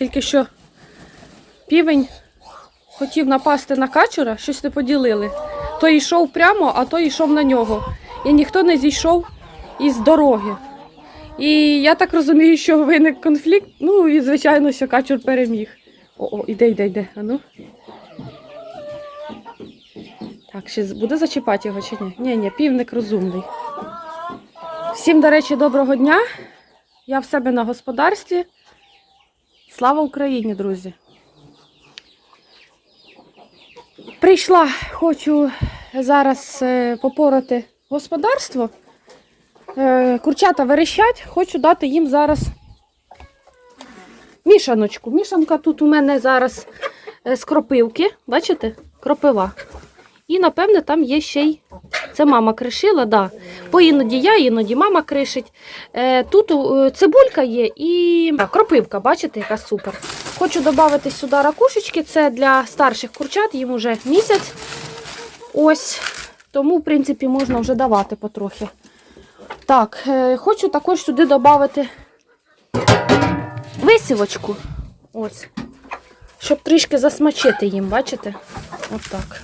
Тільки що півень хотів напасти на качура, щось не поділили. Той йшов прямо, а той йшов на нього. І ніхто не зійшов із дороги. І я так розумію, що виник конфлікт. Ну і звичайно, що качур переміг. О, о, іде, іде, іде. А ну. Так, ще буде зачіпати його чи ні? Ні, ні, півник розумний. Всім, до речі, доброго дня. Я в себе на господарстві. Слава Україні, друзі! Прийшла, хочу зараз е, попорати господарство. Е, Курчата верещать, хочу дати їм зараз мішаночку. Мішанка тут у мене зараз е, з кропивки. Бачите? Кропива. І, напевне, там є ще й. Це мама кришила, да. Бо іноді я, іноді мама кришить. Е, тут е, цибулька є і кропивка, бачите, яка супер. Хочу додати сюди ракушечки, це для старших курчат, їм уже місяць. Ось. Тому, в принципі, можна вже давати потрохи. Так, е, хочу також сюди додати висівочку. Ось. Щоб трішки засмачити їм, бачите? Отак.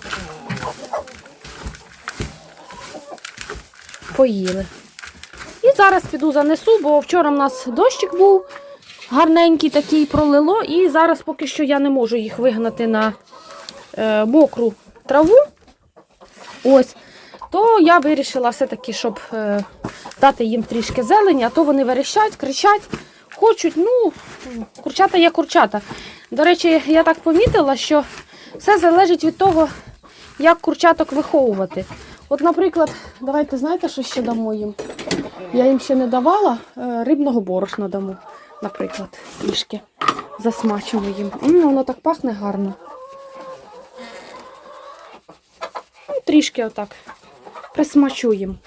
Поїли. І зараз піду занесу, бо вчора в нас дощик був гарненький такий пролило, і зараз поки що я не можу їх вигнати на е, мокру траву. Ось. То я вирішила все-таки, щоб е, дати їм трішки зелені, а то вони верещать, кричать, хочуть. Ну, курчата є курчата. До речі, я так помітила, що все залежить від того, як курчаток виховувати. От, наприклад, давайте знаєте, що ще дамо їм? Я їм ще не давала, е, рибного борошна дамо, наприклад, трішки засмачимо їм. М, воно так пахне гарно. Ну, трішки отак присмачу їм.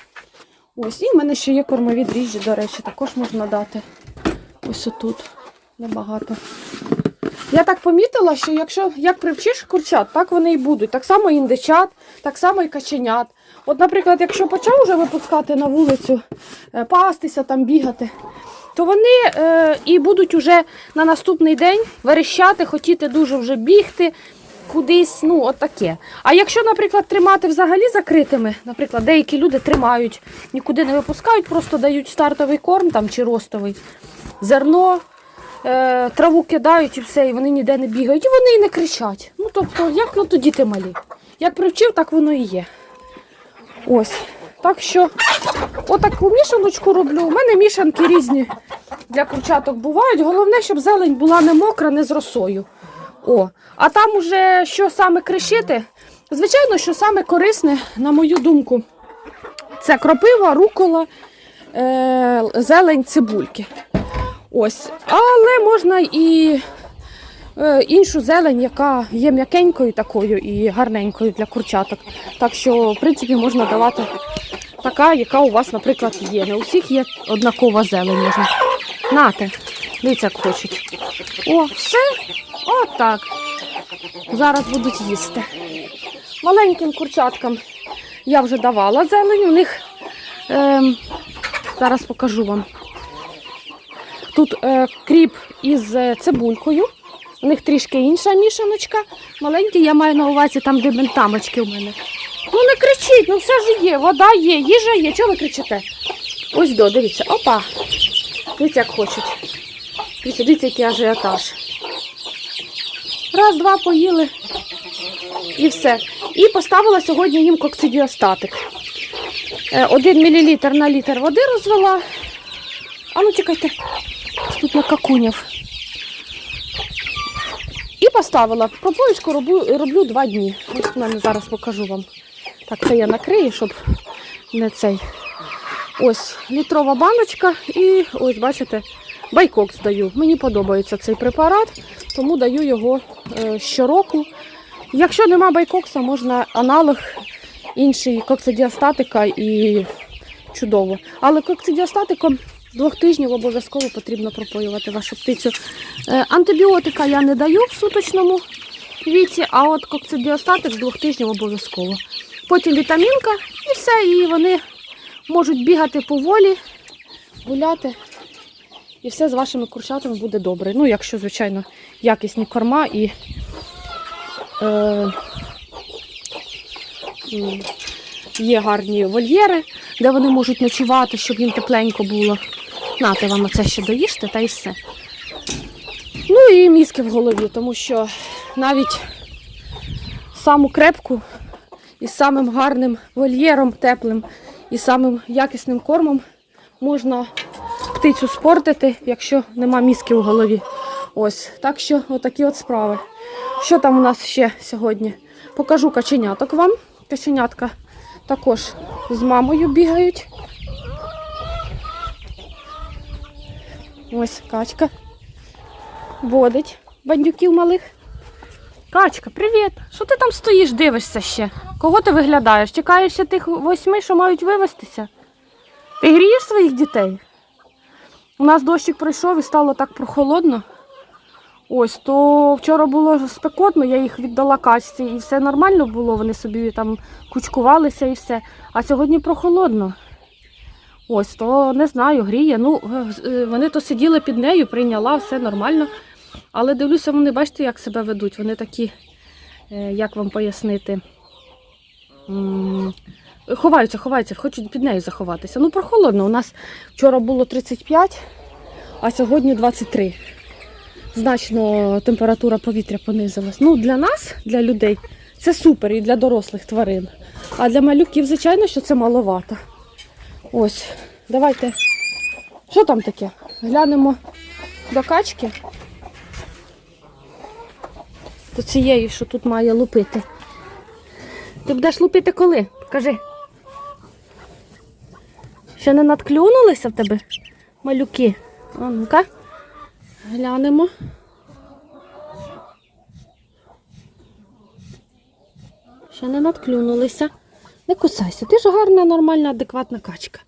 Ось, і в мене ще є кормові дріжджі, до речі, також можна дати. Ось отут. Небагато. Я так помітила, що якщо як привчиш курчат, так вони і будуть. Так само індичат, так само і каченят. От, наприклад, якщо почав вже випускати на вулицю, е, пастися, там бігати, то вони е, і будуть уже на наступний день верещати, хотіти дуже вже бігти кудись, ну, от таке. А якщо, наприклад, тримати взагалі закритими, наприклад, деякі люди тримають, нікуди не випускають, просто дають стартовий корм там, чи ростовий, зерно, е, траву кидають і все, і вони ніде не бігають, і вони і не кричать. Ну, тобто, як ну, то діти малі. Як привчив, так воно і є. Ось. Так що, отаку мішаночку роблю. У мене мішанки різні для курчаток бувають. Головне, щоб зелень була не мокра, не з росою. О, а там уже що саме кришити? Звичайно, що саме корисне, на мою думку, це кропива, рукола, е, зелень, цибульки. Ось. Але можна і іншу зелень, яка є м'якенькою такою і гарненькою для курчаток. Так що, в принципі, можна давати така, яка у вас, наприклад, є. Не у всіх є однакова зелень. Можна. Нате, дивіться, хочуть. О, все. Отак. Зараз будуть їсти. Маленьким курчаткам я вже давала зелень. У них ем, зараз покажу вам. Тут е, кріп із е, цибулькою. У них трішки інша мішаночка. Маленькі я маю на увазі там, де ментамочки у мене. Ну не кричіть, ну все ж є, вода є, їжа є. Чого ви кричите? Ось до, дивіться, опа. Дивіться, як хочуть. Дивіться, дивіться, який ажіотаж. Раз, два поїли. І все. І поставила сьогодні їм кокцидіостатик. Е, Один мілілітр на літр води розвела. А ну чекайте, тут накакуняв. І поставила. Пропоїчку роблю, роблю два дні. Ось мене зараз покажу вам. Так, це я накрию, щоб не цей. Ось літрова баночка і ось бачите, байкокс даю. Мені подобається цей препарат, тому даю його е, щороку. Якщо нема байкокса, можна аналог інший коксидіастатика і чудово. Але коксидіастатиком двох тижнів обов'язково потрібно пропоювати вашу птицю. Е, Антибіотика я не даю в суточному віці, а от коксидіостатик з двох тижнів обов'язково. Потім вітамінка і все, і вони можуть бігати поволі, гуляти і все з вашими курчатами буде добре. Ну, якщо, звичайно, якісні корма і е, є гарні вольєри, де вони можуть ночувати, щоб їм тепленько було. Нате вам оце ще доїжте та й все. Ну і мізки в голові, тому що навіть саму крепку і самим гарним вольєром теплим і самим якісним кормом можна птицю спортити, якщо нема мізки в голові. Ось, так що отакі от справи. Що там у нас ще сьогодні? Покажу каченяток вам. Каченятка також з мамою бігають. Ось качка водить бандюків малих. Качка, привіт! Що ти там стоїш, дивишся ще? Кого ти виглядаєш? Чекаєш ще тих восьми, що мають вивестися? Ти грієш своїх дітей? У нас дощик пройшов і стало так прохолодно. Ось, то вчора було спекотно, я їх віддала качці і все нормально було, вони собі там кучкувалися і все. А сьогодні прохолодно. Ось, то не знаю, гріє. Ну, е, вони то сиділи під нею, прийняла, все нормально. Але дивлюся, вони, бачите, як себе ведуть. Вони такі, е, як вам пояснити, ховаються, ховаються, хочуть під нею заховатися. Ну, прохолодно. У нас вчора було 35, а сьогодні 23. Значно температура повітря понизилась. Ну, для нас, для людей, це супер і для дорослих тварин. А для малюків, звичайно, що це маловато. Ось, давайте. Що там таке? Глянемо до качки. До цієї, що тут має лупити. Ти будеш лупити коли? Кажи. Ще не надклюнулися в тебе малюки? А ну-ка. Глянемо. Ще не надклюнулися. Не кусайся. Ти ж гарна, нормальна, адекватна качка.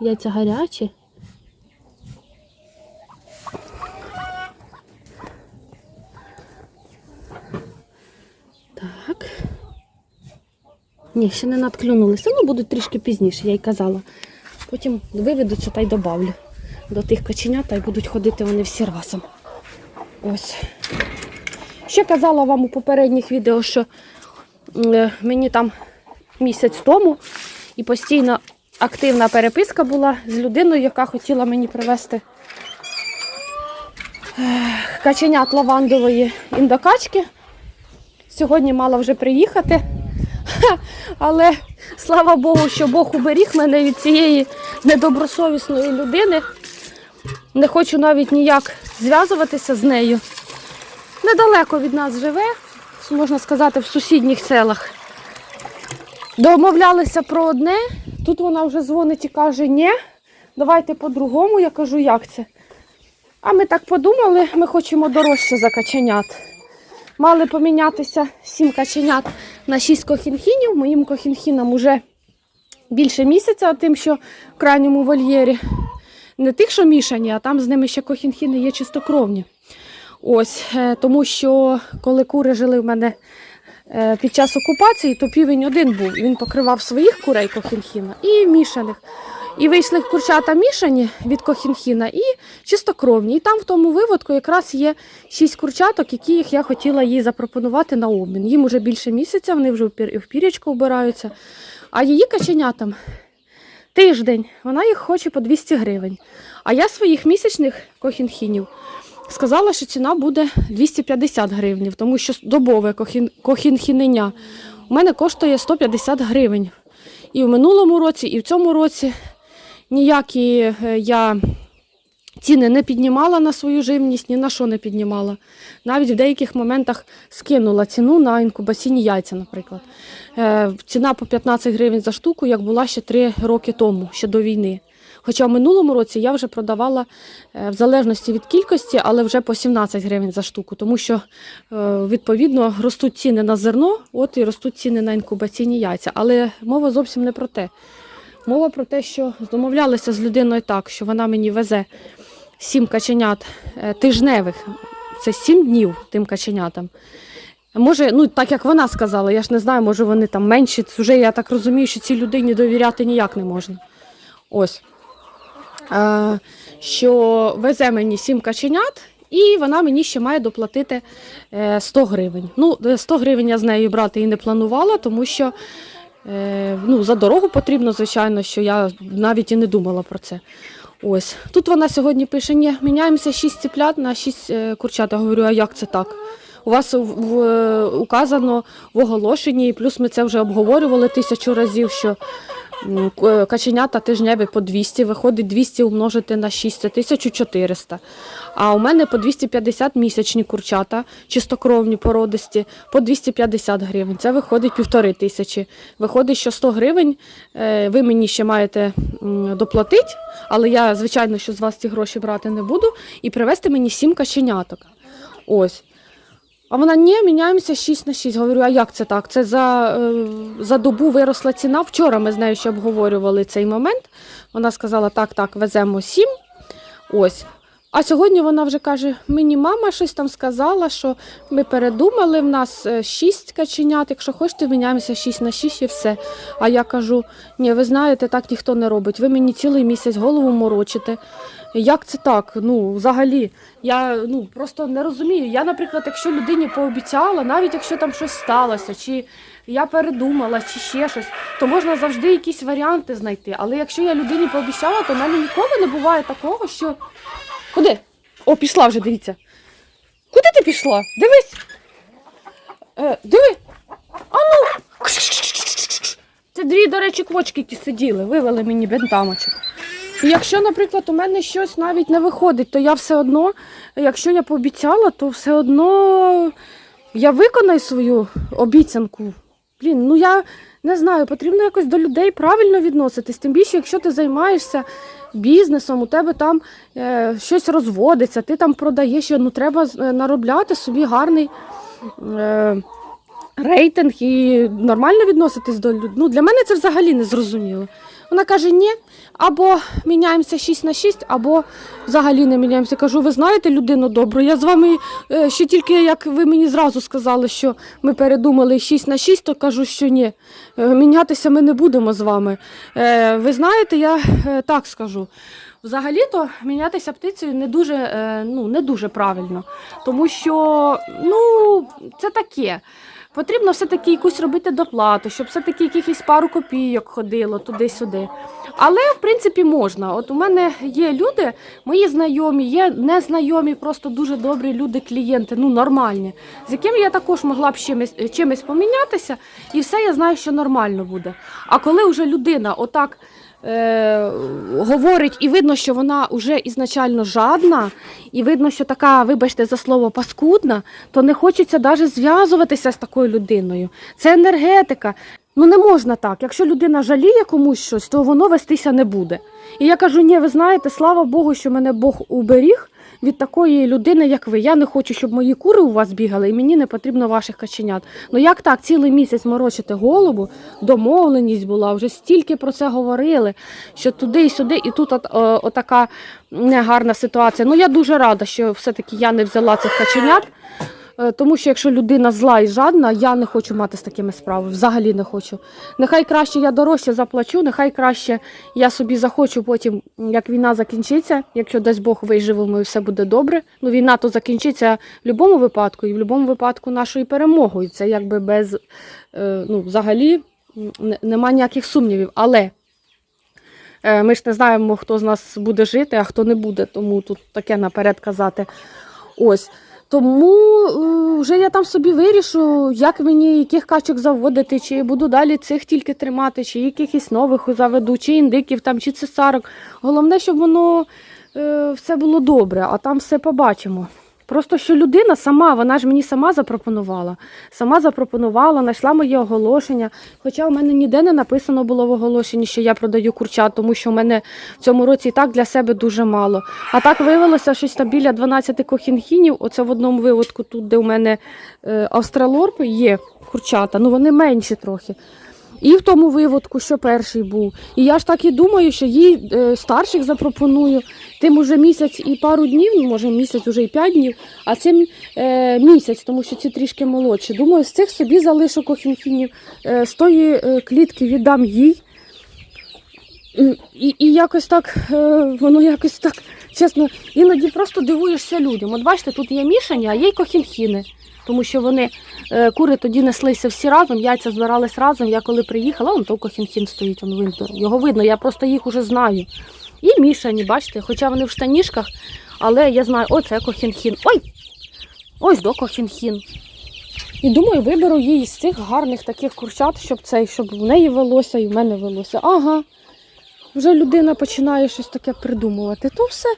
Яйця гарячі. Так. Ні, ще не надклюнулися. Ну, будуть трішки пізніше, я й казала. Потім виведуться та й добавлю до тих каченят, та й будуть ходити вони всі разом. Ось. Ще казала вам у попередніх відео, що мені там місяць тому і постійно активна переписка була з людиною, яка хотіла мені привезти е, каченят лавандової індокачки. Сьогодні мала вже приїхати. Але слава Богу, що Бог уберіг мене від цієї недобросовісної людини. Не хочу навіть ніяк зв'язуватися з нею. Недалеко від нас живе, можна сказати, в сусідніх селах. Домовлялися про одне, тут вона вже дзвонить і каже, ні, давайте по-другому. Я кажу, як це? А ми так подумали, ми хочемо дорожче за каченят. Мали помінятися сім каченят на шість кохінхінів. Моїм кохінхінам вже більше місяця, а тим, що в крайньому вольєрі. Не тих, що мішані, а там з ними ще кохінхіни є чистокровні. Ось, е, тому що коли кури жили в мене е, під час окупації, то півень один був. Він покривав своїх курей кохінхіна і мішаних. І вийшли курчата мішані від кохінхіна і чистокровні. І там в тому виводку якраз є шість курчаток, яких я хотіла їй запропонувати на обмін. Їм вже більше місяця, вони вже в пірячку вбираються. А її каченятам тиждень, вона їх хоче по 200 гривень. А я своїх місячних кохінхінів сказала, що ціна буде 250 гривень, тому що добове кохін, кохінхінення у мене коштує 150 гривень. І в минулому році, і в цьому році ніякі е, я ціни не піднімала на свою живність, ні на що не піднімала. Навіть в деяких моментах скинула ціну на інкубаційні яйця, наприклад. Е, Ціна по 15 гривень за штуку, як була ще 3 роки тому, ще до війни. Хоча в минулому році я вже продавала е, в залежності від кількості, але вже по 17 гривень за штуку, тому що е, відповідно ростуть ціни на зерно, от і ростуть ціни на інкубаційні яйця. Але мова зовсім не про те. Мова про те, що домовлялися з людиною так, що вона мені везе сім каченят е, тижневих, це сім днів тим каченятам. Може, ну так як вона сказала, я ж не знаю, може вони там менші. Вже я так розумію, що цій людині довіряти ніяк не можна. Ось. Е, що везе мені 7 каченят, і вона мені ще має доплатити е, 100 гривень. Ну, е, 100 гривень я з нею брати і не планувала, тому що е, ну, за дорогу потрібно, звичайно, що я навіть і не думала про це. Ось. Тут вона сьогодні пише: ні, міняємося 6 ціплят на 6 е, курчат. Я говорю, а як це так? У вас е, указано в оголошенні, і плюс ми це вже обговорювали тисячу разів, що е, каченята тижневі по 200, виходить 200 умножити на 6, це 1400. А у мене по 250 місячні курчата, чистокровні породисті, по 250 гривень. Це виходить півтори тисячі. Виходить, що 100 гривень е, ви мені ще маєте доплатити, але я, звичайно, що з вас ці гроші брати не буду, і привезти мені 7 каченяток. Ось. А вона ні, міняємося 6 на 6. Говорю, а як це так? Це за, е, за добу виросла ціна. Вчора ми з нею ще обговорювали цей момент. Вона сказала, так, так, веземо 7. Ось. А сьогодні вона вже каже: мені мама щось там сказала, що ми передумали, в нас 6 каченят, якщо хочете, міняємося 6 на 6 і все. А я кажу: ні, ви знаєте, так ніхто не робить. Ви мені цілий місяць голову морочите. Як це так? Ну, взагалі, я ну, просто не розумію. Я, наприклад, якщо людині пообіцяла, навіть якщо там щось сталося, чи я передумала, чи ще щось, то можна завжди якісь варіанти знайти. Але якщо я людині пообіцяла, то в мене ніколи не буває такого, що. Куди? О, пішла вже, дивіться. Куди ти пішла? Дивись. Е, диви. А ну. Це дві, до речі, квочки, які сиділи, вивели мені бентамочок. Якщо, наприклад, у мене щось навіть не виходить, то я все одно, якщо я пообіцяла, то все одно я виконаю свою обіцянку. Блін, ну я не знаю, потрібно якось до людей правильно відноситись. Тим більше, якщо ти займаєшся бізнесом, у тебе там е, щось розводиться, ти там продаєш, ну треба е, наробляти собі гарний. Е, рейтинг і нормально відноситись до людей. Ну, для мене це взагалі не зрозуміло. Вона каже, ні, або міняємося 6 на 6, або взагалі не міняємося. Кажу, ви знаєте людину добру, я з вами е, ще тільки, як ви мені зразу сказали, що ми передумали 6 на 6, то кажу, що ні, е, мінятися ми не будемо з вами. Е, ви знаєте, я так скажу. Взагалі-то мінятися птицею не дуже, ну, не дуже правильно, тому що ну, це таке. Потрібно все-таки якусь робити доплату, щоб все-таки якихось пару копійок ходило туди-сюди. Але в принципі можна. От у мене є люди, мої знайомі, є незнайомі, просто дуже добрі люди, клієнти, ну нормальні, з якими я також могла б чимось, чимось помінятися, і все я знаю, що нормально буде. А коли вже людина отак. Е, говорить, і видно, що вона вже ізначально жадна, і видно, що така, вибачте за слово, паскудна, то не хочеться навіть зв'язуватися з такою людиною. Це енергетика. Ну не можна так. Якщо людина жаліє комусь щось, то воно вестися не буде. І я кажу: ні, ви знаєте, слава Богу, що мене Бог уберіг від такої людини, як ви. Я не хочу, щоб мої кури у вас бігали, і мені не потрібно ваших каченят. Ну як так, цілий місяць морочити голову, домовленість була, вже стільки про це говорили, що туди і сюди, і тут от, о, отака негарна ситуація. Ну я дуже рада, що все-таки я не взяла цих каченят. Е, Тому що якщо людина зла і жадна, я не хочу мати з такими справами. Взагалі не хочу. Нехай краще я дорожче заплачу, нехай краще я собі захочу потім, як війна закінчиться, якщо дасть Бог виживемо і все буде добре. Ну, війна то закінчиться в будь-якому випадку, і в будь-якому випадку нашою перемогою. Це якби без е, ну, взагалі нема ніяких сумнівів. Але е, ми ж не знаємо, хто з нас буде жити, а хто не буде, тому тут таке наперед казати. Ось. Тому е, вже я там собі вирішу, як мені яких качок заводити, чи буду далі цих тільки тримати, чи якихось нових заведу, чи індиків там, чи цесарок. Головне, щоб воно е, все було добре, а там все побачимо. Просто що людина сама, вона ж мені сама запропонувала. Сама запропонувала, знайшла моє оголошення. Хоча у мене ніде не написано було в оголошенні, що я продаю курчат, тому що в мене в цьому році і так для себе дуже мало. А так виявилося щось там біля 12 кохінхінів. Оце в одному виводку, тут, де у мене е, австралорпи є курчата, ну вони менші трохи. І в тому виводку, що перший був. І я ж так і думаю, що їй е, старших запропоную. Тим уже місяць і пару днів, ну, може місяць уже і п'ять днів, а цим е, місяць, тому що ці трішки молодші. Думаю, з цих собі залишу кохінхінів, е, з тої е, клітки віддам їй. І, і, якось так, е, воно якось так, чесно, іноді просто дивуєшся людям. От бачите, тут є мішані, а є й кохінхіни. Тому що вони, е, кури тоді неслися всі разом, яйця збирались разом. Я коли приїхала, он то кохінхін стоїть, он видно. Його видно, я просто їх уже знаю. І мішані, бачите, хоча вони в штанішках, але я знаю, о, це кохінхін. Ой! Ось до кохінхін. І думаю, виберу її з цих гарних таких курчат, щоб цей, щоб в неї велося і в мене велося. Ага. Вже людина починає щось таке придумувати. То все.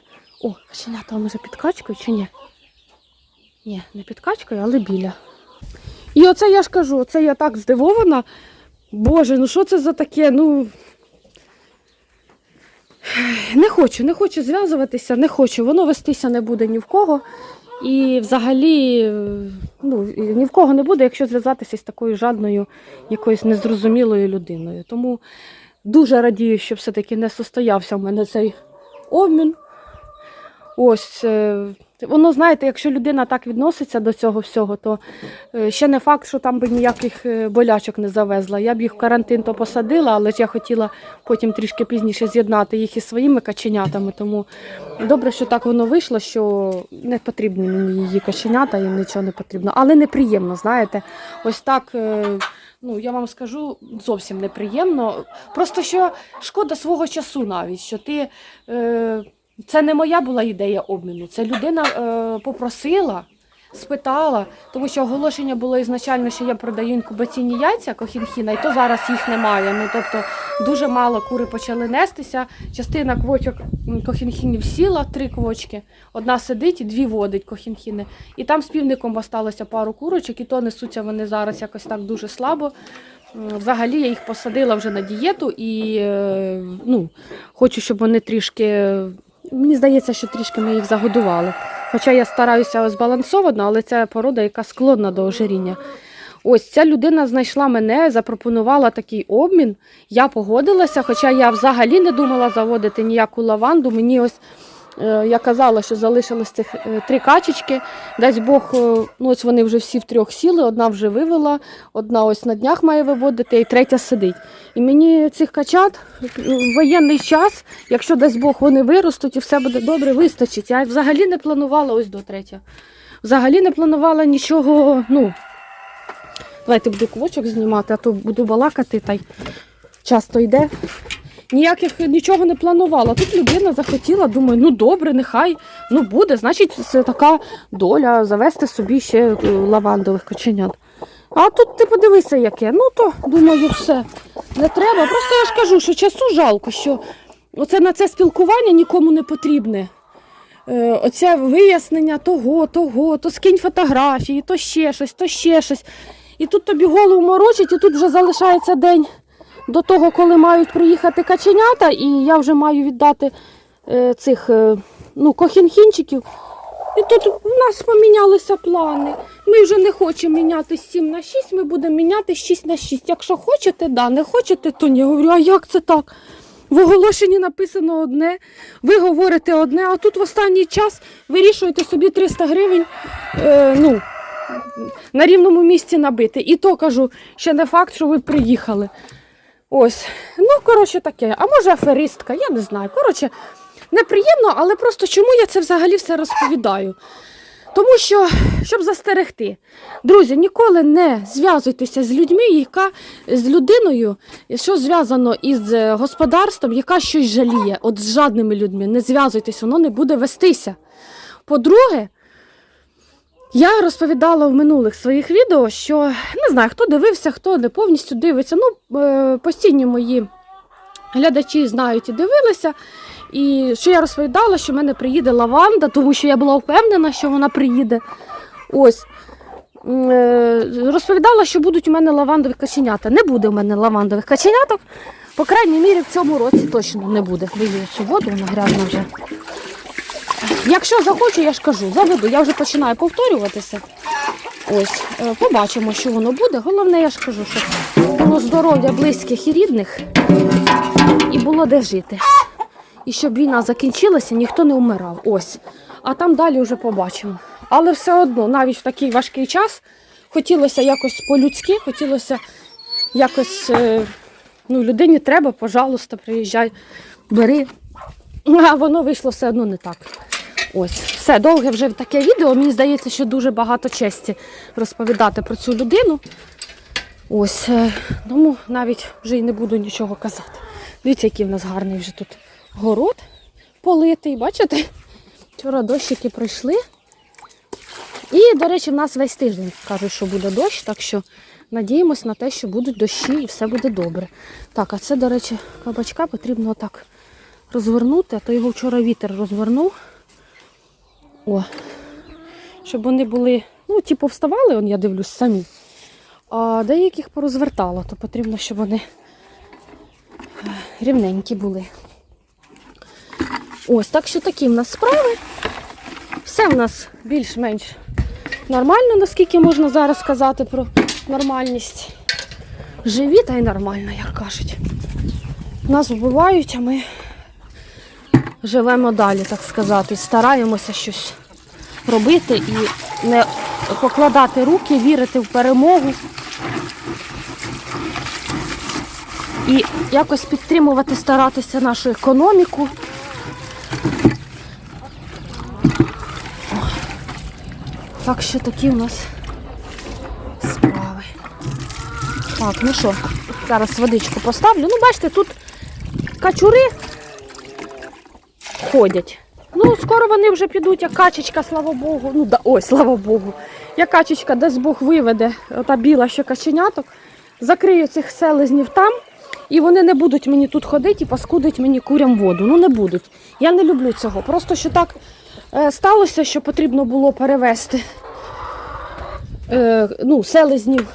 О, каченята може підкачкою чи ні? Ні, не підкачкою, але біля. І оце я ж кажу, оце я так здивована. Боже, ну що це за таке? Ну. Не хочу, не хочу зв'язуватися, не хочу. Воно вестися не буде ні в кого. І взагалі ну, ні в кого не буде, якщо зв'язатися з такою жадною, якоюсь незрозумілою людиною. Тому дуже радію, що все-таки не состоявся в мене цей обмін. Ось, е, воно, знаєте, якщо людина так відноситься до цього всього, то е, ще не факт, що там би ніяких е, болячок не завезла. Я б їх в карантин то посадила, але ж я хотіла потім трішки пізніше з'єднати їх із своїми каченятами. Тому добре, що так воно вийшло, що не потрібні мені її каченята, їм нічого не потрібно. Але неприємно, знаєте, ось так. е, Ну, я вам скажу зовсім неприємно. Просто що шкода свого часу навіть, що ти. Е, це не моя була ідея обміну. Це людина е, попросила, спитала, тому що оголошення було ізначально, що я продаю інкубаційні яйця кохінхіна, і то зараз їх немає. Ну тобто дуже мало кури почали нестися. Частина квочок кохінхінів сіла, три квочки. Одна сидить і дві водить кохінхіни. І там з півником осталося пару курочок, і то несуться вони зараз якось так дуже слабо. Взагалі я їх посадила вже на дієту і е, ну, хочу, щоб вони трішки. Мені здається, що трішки ми їх загодували. Хоча я стараюся збалансовано, але це порода, яка склонна до ожиріння. Ось ця людина знайшла мене, запропонувала такий обмін. Я погодилася, хоча я взагалі не думала заводити ніяку лаванду. Мені ось я казала, що залишилось цих е, три качечки. Дасть Бог, е, ну ось вони вже всі втрьох сіли, одна вже вивела, одна ось на днях має виводити, і третя сидить. І мені цих качат в воєнний час, якщо дасть Бог вони виростуть і все буде добре, вистачить. Я взагалі не планувала ось до третя. Взагалі не планувала нічого. ну, Давайте буду квочок знімати, а то буду балакати та й часто йде. Ніяких нічого не планувала. Тут людина захотіла, думаю, ну добре, нехай ну буде. Значить, це така доля завести собі ще е, лавандових коченят. А тут ти подивися, яке. Ну то думаю, все не треба. Просто я ж кажу, що часу жалко, що оце на це спілкування нікому не потрібне. Е, Оце вияснення того, того, то скинь фотографії, то ще щось, то ще щось. І тут тобі голову морочить, і тут вже залишається день до того, коли мають приїхати каченята, і я вже маю віддати е, цих е, ну, кохінхінчиків. І тут у нас помінялися плани. Ми вже не хочемо міняти з 7 на 6, ми будемо міняти з 6 на 6. Якщо хочете, да, не хочете, то ні. Я говорю, а як це так? В оголошенні написано одне, ви говорите одне, а тут в останній час вирішуєте собі 300 гривень е, ну, на рівному місці набити. І то кажу, ще не факт, що ви приїхали. Ось. Ну, коротше, таке. А може аферистка, я не знаю. Коротше, неприємно, але просто чому я це взагалі все розповідаю? Тому що, щоб застерегти, друзі, ніколи не зв'язуйтеся з людьми, яка з людиною, що зв'язано із е, господарством, яка щось жаліє. От з жадними людьми не зв'язуйтесь, воно не буде вестися. По-друге, я розповідала в минулих своїх відео, що не знаю, хто дивився, хто не повністю дивиться. Ну, е, постійні мої глядачі знають і дивилися. І що я розповідала, що в мене приїде лаванда, тому що я була впевнена, що вона приїде. Ось. Е, Розповідала, що будуть у мене лавандові каченята. Не буде у мене лавандових каченяток. По крайній мірі, в цьому році точно не буде. Вилію цю воду, вона грязна вже. Якщо захочу, я ж кажу, заведу. Я вже починаю повторюватися. Ось, е, побачимо, що воно буде. Головне, я ж кажу, щоб було здоров'я близьких і рідних, і було де жити. І щоб війна закінчилася, ніхто не вмирав. Ось. А там далі вже побачимо. Але все одно, навіть в такий важкий час, хотілося якось по-людськи, хотілося якось е, Ну, людині треба, пожалуйста, приїжджай, бери. А воно вийшло все одно не так. Ось, все, довге вже таке відео. Мені здається, що дуже багато честі розповідати про цю людину. Ось, е, тому навіть вже й не буду нічого казати. Дивіться, який в нас гарний вже тут город политий. Бачите? Вчора дощики пройшли. І, до речі, в нас весь тиждень кажуть, що буде дощ, так що надіємось на те, що будуть дощі і все буде добре. Так, а це, до речі, кабачка потрібно так розвернути, а то його вчора вітер розвернув. О, щоб вони були, ну, типу, вставали, он, я дивлюсь, самі. А деяких порозвертало, то потрібно, щоб вони е, рівненькі були. Ось, так що такі в нас справи. Все в нас більш-менш нормально, наскільки можна зараз сказати про нормальність. Живі та й нормально, як кажуть. Нас вбивають, а ми живемо далі, так сказати. Стараємося щось робити і не покладати руки, вірити в перемогу. І якось підтримувати, старатися нашу економіку. Так що такі у нас справи. Так, ну що, зараз водичку поставлю. Ну, бачите, тут качури ходять. Ну, скоро вони вже підуть, як качечка, слава Богу. Ну, да, ой, слава Богу. Як качечка, десь Бог виведе, ота біла ще каченяток, закрию цих селезнів там, і вони не будуть мені тут ходити і паскудить мені курям воду. Ну, не будуть. Я не люблю цього. Просто що так е, сталося, що потрібно було перевезти е, ну, селезнів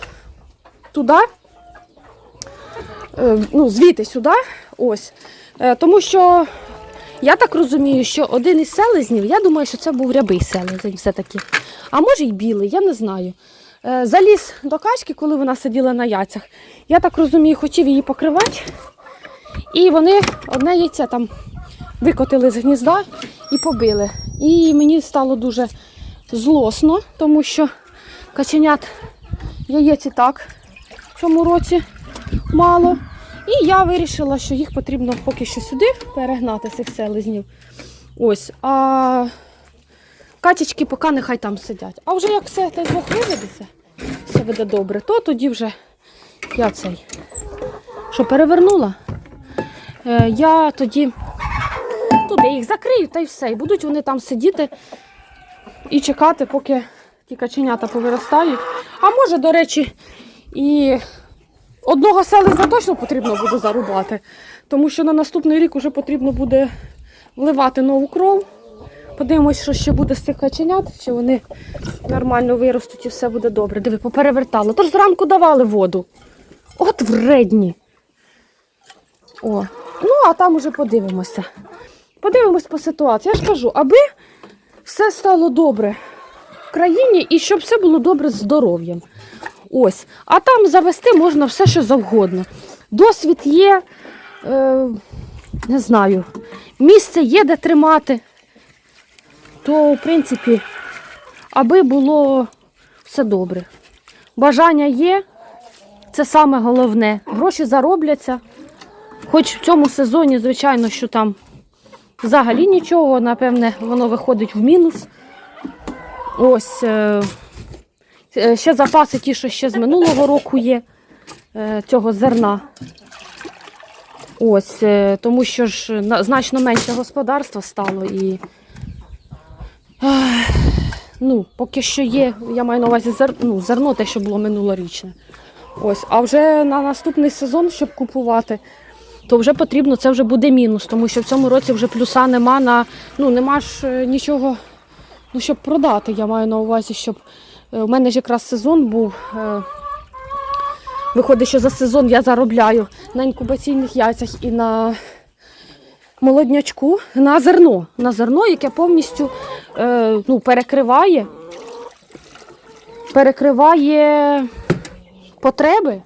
туди, е, ну, звідти сюди. Ось. Е, тому що я так розумію, що один із селезнів, я думаю, що це був рябий селезень все-таки. А може й білий, я не знаю. Е, заліз до качки, коли вона сиділа на яйцях. Я так розумію, хотів її покривати. І вони одне яйце там викотили з гнізда і побили. І мені стало дуже злосно, тому що каченят яєць і так в цьому році мало. І я вирішила, що їх потрібно поки що сюди перегнати цих селезнів. Ось. А качечки поки нехай там сидять. А вже як все дай Бог виведеться, все буде добре, то тоді вже я цей. Що перевернула? Е, я тоді туди їх закрию та й все. І будуть вони там сидіти і чекати, поки ті каченята повиростають. А може, до речі, і одного селезня точно потрібно буде зарубати, тому що на наступний рік вже потрібно буде вливати нову кров. Подивимось, що ще буде з цих каченят, чи вони нормально виростуть і все буде добре. Диви, поперевертало. Тож зранку давали воду. От вредні. О, ну а там уже подивимося. Подивимось по ситуації. Я ж кажу, аби все стало добре в країні і щоб все було добре з здоров'ям. Ось. А там завести можна все, що завгодно. Досвід є, е, не знаю, місце є, де тримати. То, в принципі, аби було все добре. Бажання є, це саме головне. Гроші заробляться. Хоч в цьому сезоні, звичайно, що там взагалі нічого, напевне, воно виходить в мінус. Ось е, ще запаси ті, що ще з минулого року є е, цього зерна. Ось, е, тому що ж значно менше господарства стало і ну, поки що є, я маю на увазі зер, ну, зерно, те, що було минулорічне. Ось, а вже на наступний сезон, щоб купувати, то вже потрібно, це вже буде мінус, тому що в цьому році вже плюса нема на, ну нема ж е, нічого, ну, щоб продати. Я маю на увазі, щоб е, у мене ж якраз сезон був. е, Виходить, що за сезон я заробляю на інкубаційних яйцях і на молоднячку, на зерно. На зерно, яке повністю е, ну, перекриває, перекриває потреби.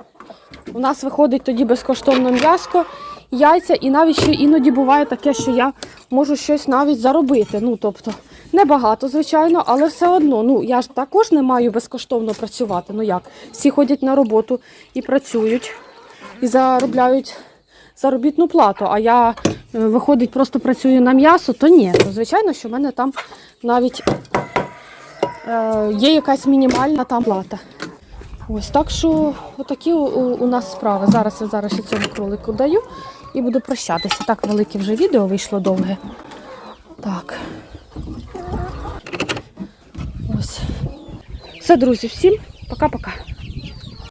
У нас виходить тоді безкоштовно м'яско, яйця, і навіть ще іноді буває таке, що я можу щось навіть заробити. Ну, тобто, небагато, звичайно, але все одно. Ну, я ж також не маю безкоштовно працювати. Ну як? Всі ходять на роботу і працюють. і заробляють заробітну плату, а я е, виходить, просто працюю на м'ясо, то ні. То звичайно, що в мене там навіть е, є якась мінімальна там плата. Ось так що отакі у, у, нас справи. Зараз я зараз ще цьому кролику даю і буду прощатися. Так велике вже відео вийшло довге. Так. Ось. Все, друзі, всім пока-пока.